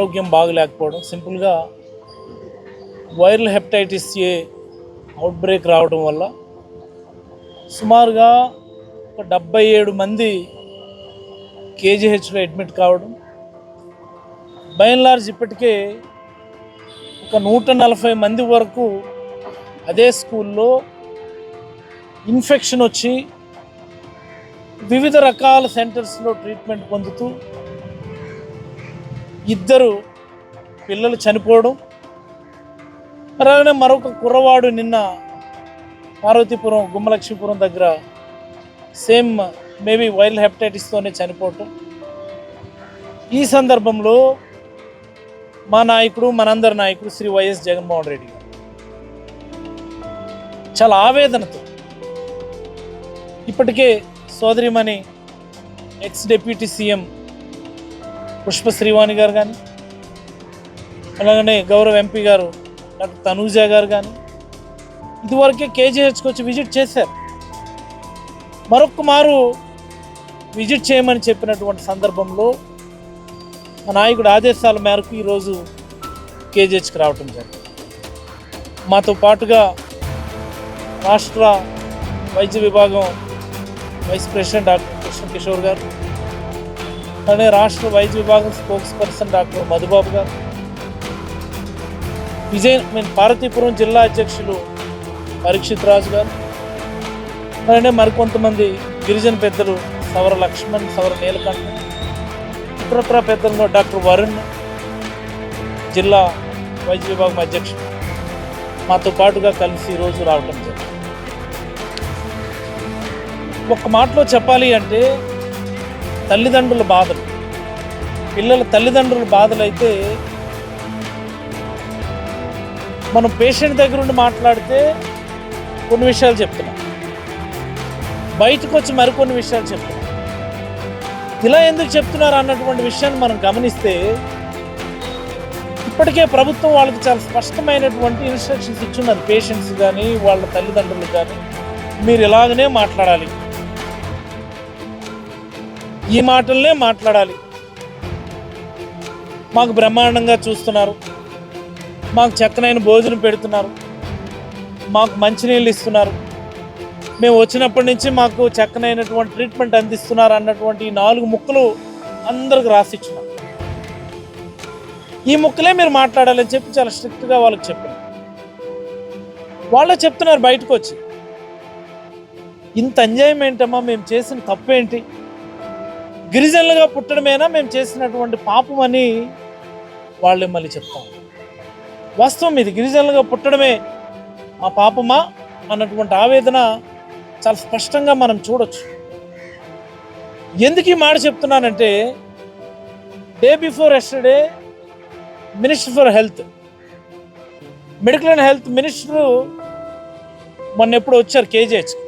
ఆరోగ్యం బాగలేకపోవడం సింపుల్గా viral hepatitis A outbreak రావడం వల్ల సుమారుగా ఒక డెబ్బై ఏడు మంది కేజీహెచ్లో అడ్మిట్ కావడం. బై అండ్ లార్జ్ ఇప్పటికే ఒక నూట నలభై మంది వరకు అదే స్కూల్లో ఇన్ఫెక్షన్ వచ్చి వివిధ రకాల సెంటర్స్లో ట్రీట్మెంట్ పొందుతూ ఇద్దరు పిల్లలు చనిపోవడం. అలాగే మరొక కుర్రవాడు నిన్న పార్వతీపురం గుమ్మలక్ష్మీపురం దగ్గర సేమ్ మేబీ వైల్డ్ హెపటైటిస్తోనే చనిపోవటం. ఈ సందర్భంలో మా నాయకుడు మనందరి నాయకుడు శ్రీ వైఎస్ జగన్మోహన్ రెడ్డి గారు. చాలా ఆవేదనతో ఇప్పటికే సోదరిమణి ex deputy CM Pushpa Srivani garu కానీ అలాగనే గౌరవ ఎంపీ గారు డాక్టర్ తనూజా గారు కానీ ఇదివరకే కేజీహెచ్కి వచ్చి విజిట్ చేశారు. మరొక మారు విజిట్ చేయమని చెప్పినటువంటి సందర్భంలో మా నాయకుడు ఆదేశాల మేరకు ఈరోజు కేజీహెచ్కి రావటం జరిగింది. మాతో పాటుగా రాష్ట్ర వైద్య విభాగం vice president doctor Krishna Kishore garu అలానే రాష్ట్ర వైద్య విభాగం స్పోక్స్ పర్సన్ డాక్టర్ మధుబాబు గారు. విజయ మీన్ పార్వతీపురం జిల్లా అధ్యక్షులు పరీక్షిత్ రాజు గారు. అలానే మరికొంతమంది గిరిజన పెద్దలు సవర లక్ష్మణ్ సవర నీలకంఠ ఇతరత్ర పెద్దల్లో డాక్టర్ వరుణ్ జిల్లా వైద్య విభాగం అధ్యక్షుడు. మాతో పాటుగా కలిసి ఈరోజు రావడం జరిగింది. ఒక్క మాటలో చెప్పాలి అంటే తల్లిదండ్రుల బాధలు. పిల్లల తల్లిదండ్రుల బాధలు అయితే మనం పేషెంట్ దగ్గర ఉండి మాట్లాడితే కొన్ని విషయాలు చెప్తున్నాం. బయటకు వచ్చి మరికొన్ని విషయాలు చెప్తున్నాం. ఇలా ఎందుకు చెప్తున్నారు అన్నటువంటి విషయాన్ని మనం గమనిస్తే ఇప్పటికే ప్రభుత్వం వాళ్ళకి చాలా స్పష్టమైనటువంటి ఇన్స్ట్రక్షన్స్ ఇచ్చున్నారు. పేషెంట్స్ కానీ వాళ్ళ తల్లిదండ్రులు కానీ మీరు ఇలాగనే మాట్లాడాలి. ఈ మాటలనే మాట్లాడాలి. మాకు బ్రహ్మాండంగా చూస్తున్నారు. మాకు చక్కనైన భోజనం పెడుతున్నారు. మాకు మంచినీళ్ళు ఇస్తున్నారు. మేము వచ్చినప్పటి నుంచి మాకు చక్కనైనటువంటి ట్రీట్మెంట్ అందిస్తున్నారు అన్నటువంటి ఈ నాలుగు ముక్కలు అందరికి రాసిచ్చున్నారు ఈ ముక్కలే మీరు మాట్లాడాలని చెప్పి చాలా స్ట్రిక్ట్గా వాళ్ళకి చెప్పారు వాళ్ళే చెప్తున్నారు బయటకు వచ్చి ఇంత అన్యాయం ఏంటమ్మా? మేము చేసిన తప్పేంటి? గిరిజనులుగా పుట్టడమేనా మేము చేసినటువంటి పాపం అని వాళ్ళే మళ్ళీ చెప్తాం వాస్తవం ఇది గిరిజనులుగా పుట్టడమే ఆ పాపమా అన్నటువంటి ఆవేదన చాలా స్పష్టంగా మనం చూడొచ్చు. ఎందుకు ఈ మాట చెప్తున్నానంటే day before yesterday minister for health. Medical and health minister మొన్న ఎప్పుడు వచ్చారు కేజీహెచ్కి.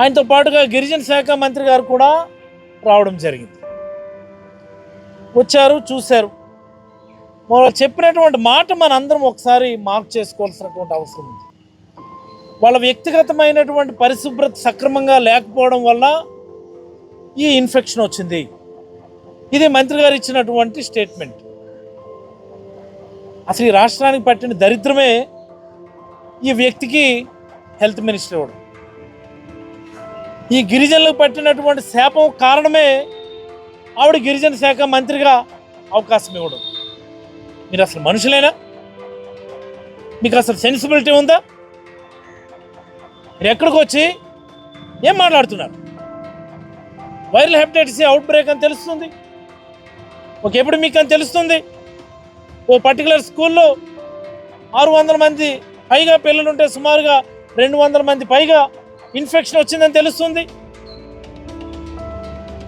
ఆయనతో పాటుగా గిరిజన శాఖ మంత్రి గారు కూడా రావడం జరిగింది. వచ్చారు చూశారు. వాళ్ళు చెప్పినటువంటి మాట మనందరం ఒకసారి మార్క్ చేసుకోవాల్సినటువంటి అవసరం ఉంది. వాళ్ళ వ్యక్తిగతమైనటువంటి పరిశుభ్రత సక్రమంగా లేకపోవడం వల్ల ఈ ఇన్ఫెక్షన్ వచ్చింది. ఇది మంత్రి గారు ఇచ్చినటువంటి స్టేట్మెంట్. అసలు ఈ రాష్ట్రానికి పట్టిన దరిద్రమే ఈ వ్యక్తికి హెల్త్ మినిస్టర్ ఇవ్వడం. ఈ గిరిజనులకు పట్టినటువంటి శాపం కారణమే ఆవిడ గిరిజన శాఖ మంత్రిగా అవకాశం ఇవ్వడం. మీరు అసలు మనుషులేనా? మీకు అసలు సెన్సిబిలిటీ ఉందా? మీరు ఎక్కడికి వచ్చి ఏం మాట్లాడుతున్నారు? వైరల్ హెపటైటిస్ అవుట్ బ్రేక్ అని తెలుస్తుంది. ఒక ఎప్పుడు మీకు అని తెలుస్తుంది? ఓ పర్టికులర్ స్కూల్లో ఆరు వందల మంది పైగా పిల్లలుంటే సుమారుగా రెండు వందల మంది పైగా ఇన్ఫెక్షన్ వచ్చిందని తెలుస్తుంది.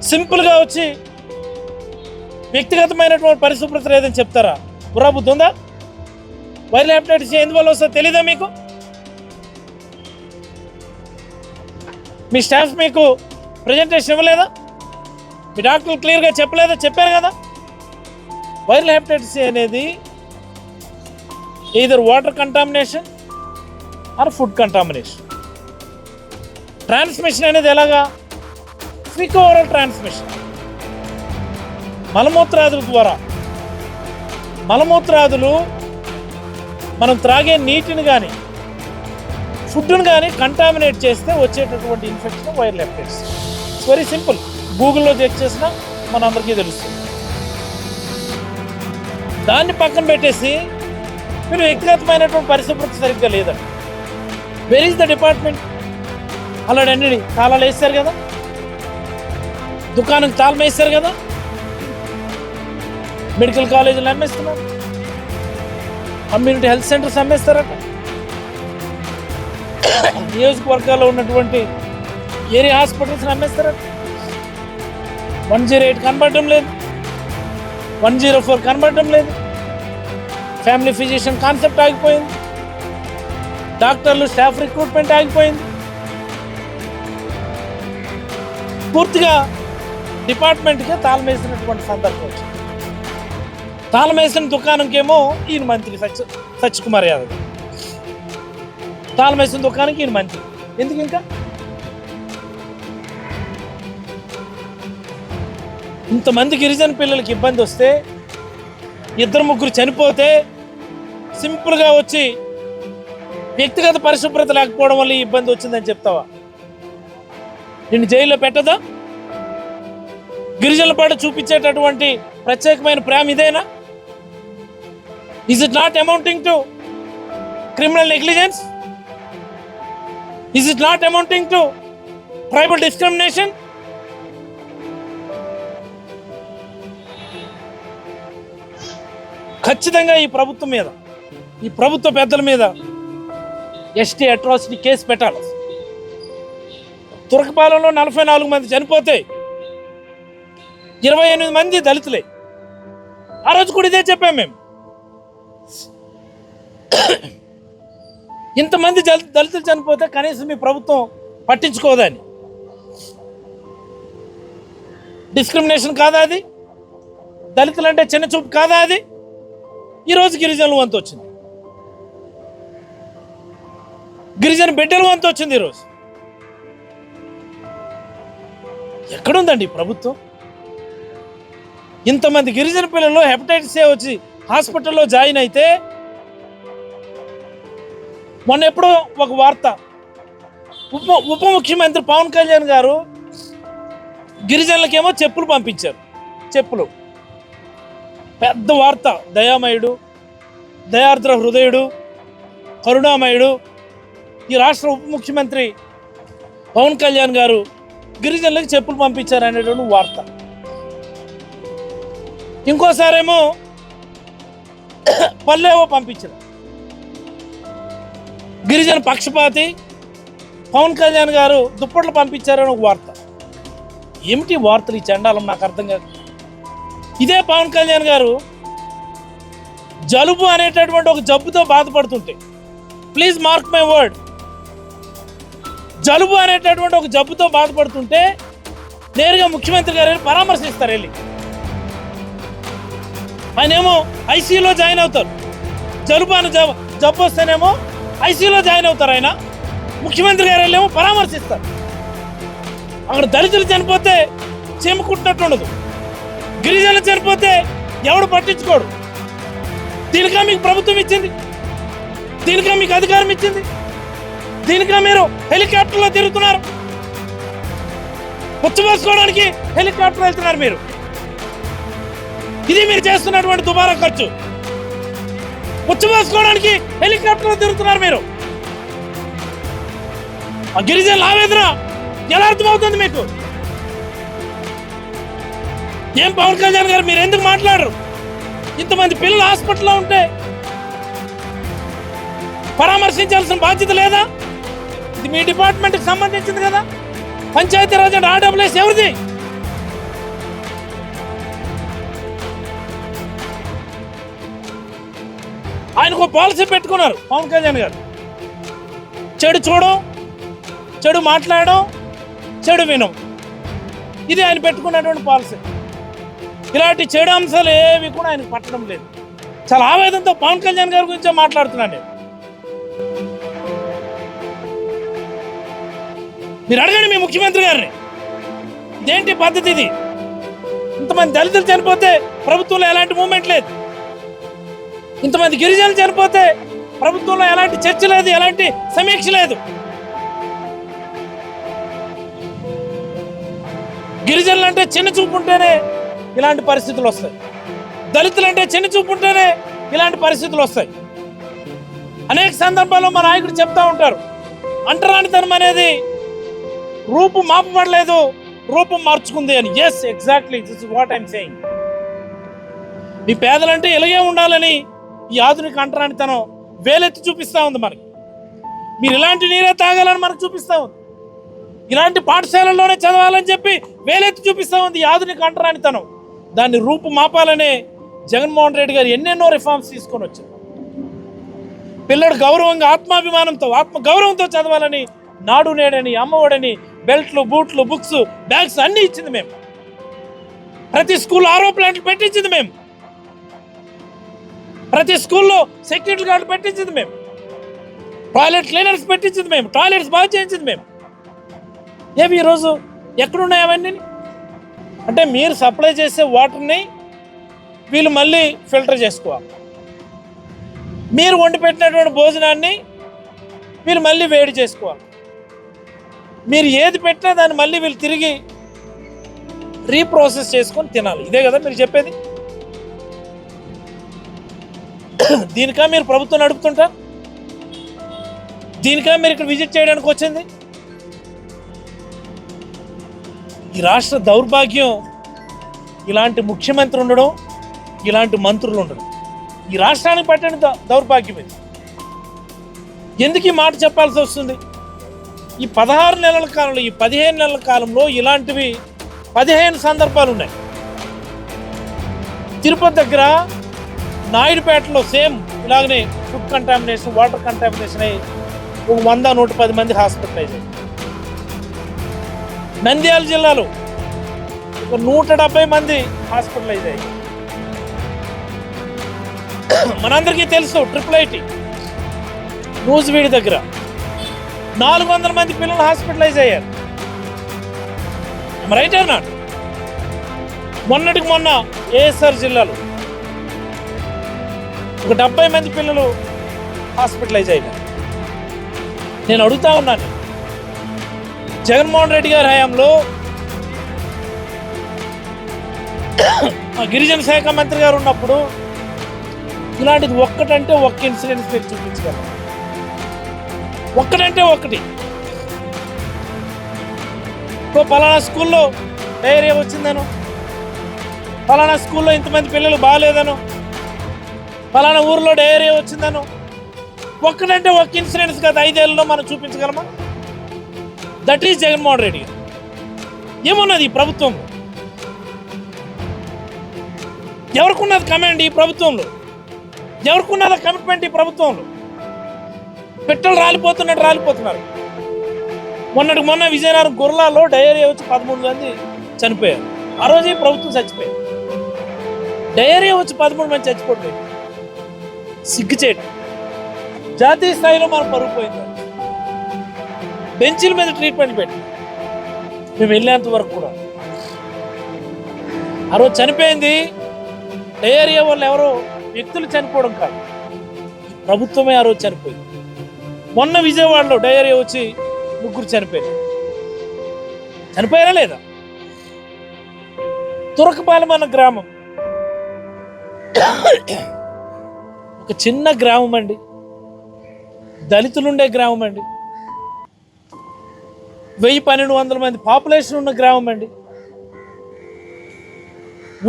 సింపుల్గా వచ్చి వ్యక్తిగతమైనటువంటి పరిశుభ్రత లేదని చెప్తారా? బుర్రాబుద్ధి ఉందా? వైరల్ హెపటైటిస్ ఎందువల్ల వస్తుందో తెలీదా మీకు? మీ స్టాఫ్ మీకు ప్రజెంటేషన్ ఇవ్వలేదా? మీ డాక్టర్లు క్లియర్గా చెప్పలేదా? చెప్పారు కదా? వైరల్ హెపటైటిస్ అనేది either water contamination or food contamination transmission అనేది ఎలాగా? ఫిక్ ఓవరాల్ ట్రాన్స్మిషన్. మలమూత్రాదుల ద్వారా. మలమూత్రాదులు మనం త్రాగే నీటిని కానీ ఫుడ్ను కానీ కంటామినేట్ చేస్తే వచ్చేటటువంటి infection viral hepatitis it's very simple గూగుల్లో చెక్ చేసినా మనందరికీ తెలుస్తుంది. దాన్ని పక్కన పెట్టేసి మీరు వ్యక్తిగతమైనటువంటి పరిశుభ్రత సరిగ్గా లేదండి. వెర్ ఈజ్ ద డిపార్ట్మెంట్ అలాంటి తాళాలు వేస్తారు కదా? దుకాణం తాళం వేస్తారు కదా? మెడికల్ కాలేజీలు అమ్మేస్తున్నారు. కమ్యూనిటీ హెల్త్ సెంటర్స్ అమ్మేస్తారట. నియోజకవర్గాల్లో ఉన్నటువంటి ఏరియా హాస్పిటల్స్ అమ్మేస్తారట. వన్ జీరో ఎయిట్ కనబడటం లేదు. వన్ జీరో ఫోర్ కనబడటం లేదు. ఫ్యామిలీ ఫిజిషియన్ కాన్సెప్ట్ ఆగిపోయింది. డాక్టర్లు స్టాఫ్ రిక్రూట్మెంట్ ఆగిపోయింది. పూర్తిగా డిపార్ట్మెంట్కే తాళమేసినటువంటి సందర్భం వచ్చింది. తాళమేసిన దుకాణంకేమో ఈయన మంత్రి సచ్ సత్యకుమార్ యాదవ్. తాళమేసిన దుకాణంకి ఈయన మంత్రి. ఎందుకు ఇంకా? ఇంతమంది గిరిజన పిల్లలకి ఇబ్బంది వస్తే ఇద్దరు ముగ్గురు చనిపోతే సింపుల్గా వచ్చి వ్యక్తిగత పరిశుభ్రత లేకపోవడం వల్ల ఈ ఇబ్బంది వచ్చిందని చెప్తావా? నిన్ను జైల్లో పెట్టదా? గిరిజనుల చూపించేటటువంటి ప్రత్యేకమైన ప్రేమ ఇదేనా? Is it not amounting to criminal negligence is it not amounting to tribal discrimination ఖచ్చితంగా ఈ ప్రభుత్వం మీద ఈ ప్రభుత్వ పెద్దల మీద ఎస్టీ అట్రాసిటీ కేసు పెట్టాలి. తురకపాలెంలో నలభై నాలుగు మంది చనిపోతే ఇరవై ఎనిమిది మంది దళితులే. ఆ రోజు కూడా ఇదే చెప్పాం మేము. ఇంతమంది దళితులు చనిపోతే కనీసం మీ ప్రభుత్వం పట్టించుకోదని. డిస్క్రిమినేషన్ కాదా అది? దళితులు అంటే చిన్న చూపు కాదా అది? ఈరోజు గిరిజనులు వంతు వచ్చింది. గిరిజన బిడ్డలు వంతు వచ్చింది ఈరోజు ఎక్కడుందండి ప్రభుత్వం? ఇంతమంది గిరిజన పిల్లలు హెపటైటిస్ ఏ వచ్చి హాస్పిటల్లో జాయిన్ అయితే మొన్న ఎప్పుడో ఒక వార్త ఉప ఉప ముఖ్యమంత్రి పవన్ కళ్యాణ్ గారు గిరిజనులకేమో చెప్పులు పంపించారు. చెప్పులు. పెద్ద వార్త దయామయుడు దయార్ద్ర హృదయుడు కరుణామయుడు ఈ రాష్ట్ర ఉప ముఖ్యమంత్రి పవన్ కళ్యాణ్ గారు గిరిజనులకు చెప్పులు పంపించారు అనేటువంటి వార్త. ఇంకోసారేమో పల్లెవో పంపించారు. గిరిజన పక్షపాతి పవన్ కళ్యాణ్ గారు దుప్పట్లు పంపించారని ఒక వార్త. ఏమిటి వార్తలు ఈ చండాలం? నాకు అర్థం కాదు. ఇదే పవన్ కళ్యాణ్ గారు జలుబు అనేటటువంటి ఒక జబ్బుతో బాధపడుతుంటే ప్లీజ్ మార్క్ మై వర్డ్. జలుబు అనేటటువంటి ఒక జబ్బుతో బాధపడుతుంటే నేరుగా ముఖ్యమంత్రి గారు పరామర్శిస్తారు వెళ్ళి. ఆయన ఏమో ఐసీయూలో జాయిన్ అవుతారు. జలుబు అని జబ్బు జబ్బు వస్తేనేమో ఐసీయూలో జాయిన్ అవుతారు ఆయన. ముఖ్యమంత్రి గారు వెళ్ళేమో పరామర్శిస్తారు. అక్కడ దళితులు చనిపోతే చీమకుట్టినట్టు ఉండదు. గిరిజనులు చనిపోతే ఎవడు పట్టించుకోడు. దీనికా మీకు ప్రభుత్వం ఇచ్చింది? దీనికా మీకు అధికారం ఇచ్చింది? దీనికా మీరు హెలికాప్టర్లో తిరుగుతున్నారు. పుచ్చబోసుకోవడానికి హెలికాప్టర్ వెళ్తున్నారు మీరు. ఇది మీరు చేస్తున్నటువంటి దుబారా ఖర్చు. పుచ్చబోసుకోవడానికి హెలికాప్టర్లో తిరుగుతున్నారు మీరు. ఆ గిరిజన ఆవేదన ఎలా అర్థమవుతుంది మీకు? ఏం పవన్ కళ్యాణ్ గారు మీరు ఎందుకు మాట్లాడరు? ఇంతమంది పిల్లలు హాస్పిటల్లో ఉంటే పరామర్శించాల్సిన బాధ్యత లేదా? ఇది మీ డిపార్ట్మెంట్కి సంబంధించింది కదా. పంచాయతీరాజ్ అండ్ ఆర్డబ్ల్యూఎస్ ఎవరిది? ఆయనకు ఒక పాలసీ పెట్టుకున్నారు పవన్ కళ్యాణ్ గారు. చెడు చూడం చెడు మాట్లాడడం చెడు వినం ఇది ఆయన పెట్టుకున్నటువంటి పాలసీ. ఇలాంటి చెడు అంశాలు ఏవి కూడా ఆయనకు పట్టడం లేదు. చాలా ఆవేదనతో పవన్ కళ్యాణ్ గారి గురించే మాట్లాడుతున్నాను నేను. మీరు అడగండి మీ ముఖ్యమంత్రి గారిని. ఇదేంటి పద్ధతి ఇది? ఇంతమంది దళితులు చనిపోతే ప్రభుత్వంలో ఎలాంటి మూమెంట్ లేదు. ఇంతమంది గిరిజనులు చనిపోతే ప్రభుత్వంలో ఎలాంటి చర్చ లేదు ఎలాంటి సమీక్ష లేదు. గిరిజనులు అంటే చిన్న చూపు ఉంటేనే ఇలాంటి పరిస్థితులు వస్తాయి. దళితులు అంటే చిన్న చూపు ఉంటేనే ఇలాంటి పరిస్థితులు వస్తాయి. అనేక సందర్భాల్లో మా నాయకుడు చెప్తా ఉంటారు. అంటరానితనం అనేది రూపు మాపబడలేదు. రూపం మార్చుకుంది అని. Yes exactly this is what I'm saying మీ పేదలంటే ఇలాగే ఉండాలని ఈ ఆధునిక అంటరానితనం వేలెత్తి చూపిస్తా ఉంది మనకి. మీరు ఇలాంటి నీరే తాగాలని మనకు చూపిస్తా ఉంది. ఇలాంటి పాఠశాలల్లోనే చదవాలని చెప్పి వేలెత్తి చూపిస్తా ఉంది ఈ ఆధునిక అంటరానితనం. దాన్ని రూపు మాపాలనే జగన్మోహన్ రెడ్డి గారు ఎన్నెన్నో రిఫార్మ్స్ తీసుకొని వచ్చారు. పిల్లడు గౌరవంగా ఆత్మాభిమానంతో ఆత్మ గౌరవంతో చదవాలని నాడు నేడని అమ్మఒడని బెల్ట్లు బూట్లు బుక్స్ బ్యాగ్స్ అన్నీ ఇచ్చింది మేము. ప్రతి స్కూల్ ఆరో ప్లాంట్లు పెట్టించింది మేము. ప్రతి స్కూల్లో సెక్యూరిటీ గార్డు పెట్టించింది మేము. టాయిలెట్ క్లీనర్స్ పెట్టించింది మేము. టాయిలెట్స్ బాగా చేయించింది మేము. ఏవి ఈరోజు? ఎక్కడున్నాయి అవన్నీ? అంటే మీరు సప్లై చేసే వాటర్ని వీళ్ళు మళ్ళీ ఫిల్టర్ చేసుకోవాలి. మీరు వండి పెట్టినటువంటి భోజనాన్ని వీళ్ళు మళ్ళీ వేడి చేసుకోవాలి. మీరు ఏది పెట్టినా దాన్ని మళ్ళీ వీళ్ళు తిరిగి రీప్రాసెస్ చేసుకొని తినాలి. ఇదే కదా మీరు చెప్పేది? దీనికా మీరు ప్రభుత్వం నడుపుతుంటా? దీనికా మీరు ఇక్కడ విజిట్ చేయడానికి వచ్చింది? ఈ రాష్ట్ర దౌర్భాగ్యం ఇలాంటి ముఖ్యమంత్రి ఉండడం ఇలాంటి మంత్రులు ఉండడం. ఈ రాష్ట్రానికి పట్టిన ద- దౌర్భాగ్యం ఇది. ఎందుకు ఈ మాట చెప్పాల్సి వస్తుంది? ఈ పదహారు నెలల కాలంలో ఈ పదిహేను నెలల కాలంలో ఇలాంటివి పదిహేను సందర్భాలు ఉన్నాయి. తిరుపతి దగ్గర నాయుడుపేటలో సేమ్ ఇలాగనే ఫుడ్ కంటామినేషన్ వాటర్ కంటామినేషన్ అయ్యి ఒక వంద నూట పది మంది హాస్పిటలైజ్ అయ్యారు. నంద్యాల జిల్లాలో ఒక నూట డెబ్బై మంది హాస్పిటలైజ్ అయ్యారు. మనందరికీ తెలుసు ట్రిపుల్ ఐటీ నూజివీడి దగ్గర నాలుగు వందల మంది పిల్లలు హాస్పిటలైజ్ అయ్యారు. రైట్ ఆర్ నాట్ మొన్నటికి మొన్న ఏఎస్ఆర్ జిల్లాలో ఒక డెబ్బై మంది పిల్లలు హాస్పిటలైజ్ అయ్యారు నేను అడుగుతా ఉన్నాను. జగన్మోహన్ రెడ్డి గారి హయాంలో గిరిజన శాఖ మంత్రి గారు ఉన్నప్పుడు ఇలాంటిది ఒక్కటంటే ఒక్క ఇన్సిడెంట్స్ మీరు చూపించగలరు. ఒక్కటంటే ఒక్కటి. ఓ పలానా స్కూల్లో డైరియా వచ్చిందను. పలానా స్కూల్లో ఇంతమంది పిల్లలు బాగాలేదను. పలానా ఊర్లో డైరియా వచ్చిందను. ఒక్కడంటే ఒక్క ఇన్సిడెంట్స్ గత ఐదేళ్ళలో మనం చూపించగలమా? దట్ ఈస్ జగన్మోహన్ రెడ్డి ఏమున్నది ఈ ప్రభుత్వం? ఎవరికున్నది కమాండ్ ఈ ప్రభుత్వంలో? ఎవరికున్నది కమిట్మెంట్ ఈ ప్రభుత్వంలో? పెట్టలు రాలిపోతున్నట్టు రాలిపోతున్నారు. మొన్నటి మొన్న విజయనగరం గుర్లాలో డయేరియా వచ్చి పదమూడు మంది చనిపోయారు. ఆ రోజు ఈ ప్రభుత్వం చచ్చిపోయారు డయేరియా వచ్చి పదమూడు మంది చచ్చిపోతుంది సిగ్గుచేటు. జాతీయ స్థాయిలో మనం పరుగు పోయింది బెంచీల మీద ట్రీట్మెంట్ పెట్టి మేము వెళ్ళేంత వరకు కూడా. ఆ రోజు చనిపోయింది డయేరియా వాళ్ళు ఎవరో వ్యక్తులు చనిపోవడం కాదు. ప్రభుత్వమే ఆ రోజు చనిపోయింది. మొన్న విజయవాడలో డయేరియా వచ్చి ముగ్గురు చనిపోయారు. చనిపోయారా లేదా? తురకపాలెం అన్న గ్రామం. ఒక చిన్న గ్రామం అండి. దళితులుండే గ్రామం అండి. వెయ్యి పన్నెండు వందల మంది పాపులేషన్ ఉన్న గ్రామం అండి.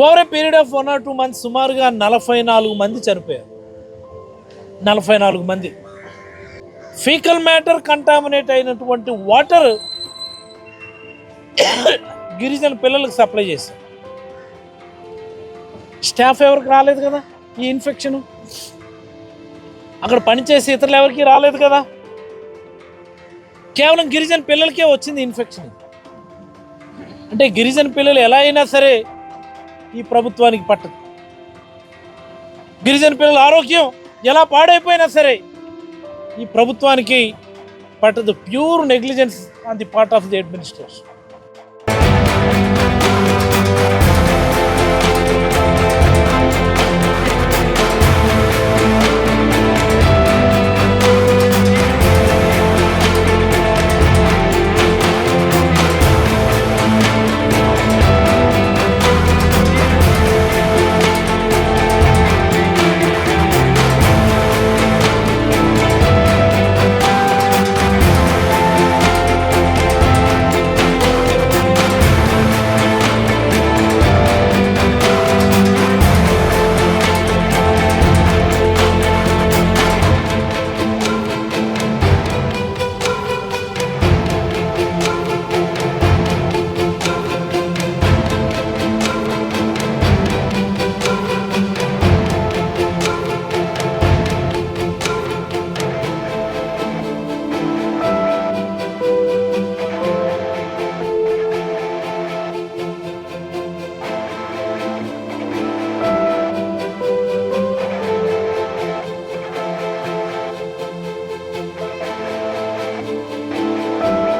Over a period of one or two months సుమారుగా నలభై నాలుగు మంది చనిపోయారు. నలభై నాలుగు మంది. ఫీకల్ మ్యాటర్ కంటామినేట్ అయినటువంటి వాటర్ గిరిజన పిల్లలకు సప్లై చేశారు. స్టాఫ్ ఎవరికి రాలేదు కదా ఈ ఇన్ఫెక్షన్ అక్కడ పనిచేసే ఇతరులు ఎవరికి రాలేదు కదా? కేవలం గిరిజన పిల్లలకే వచ్చింది ఇన్ఫెక్షన్ అంటే గిరిజన పిల్లలు ఎలా అయినా సరే ఈ ప్రభుత్వానికి పట్టదు. గిరిజన పిల్లల ఆరోగ్యం ఎలా పాడైపోయినా సరే ఈ ప్రభుత్వానికి పట్టదు. Pure negligence on the part of the administration.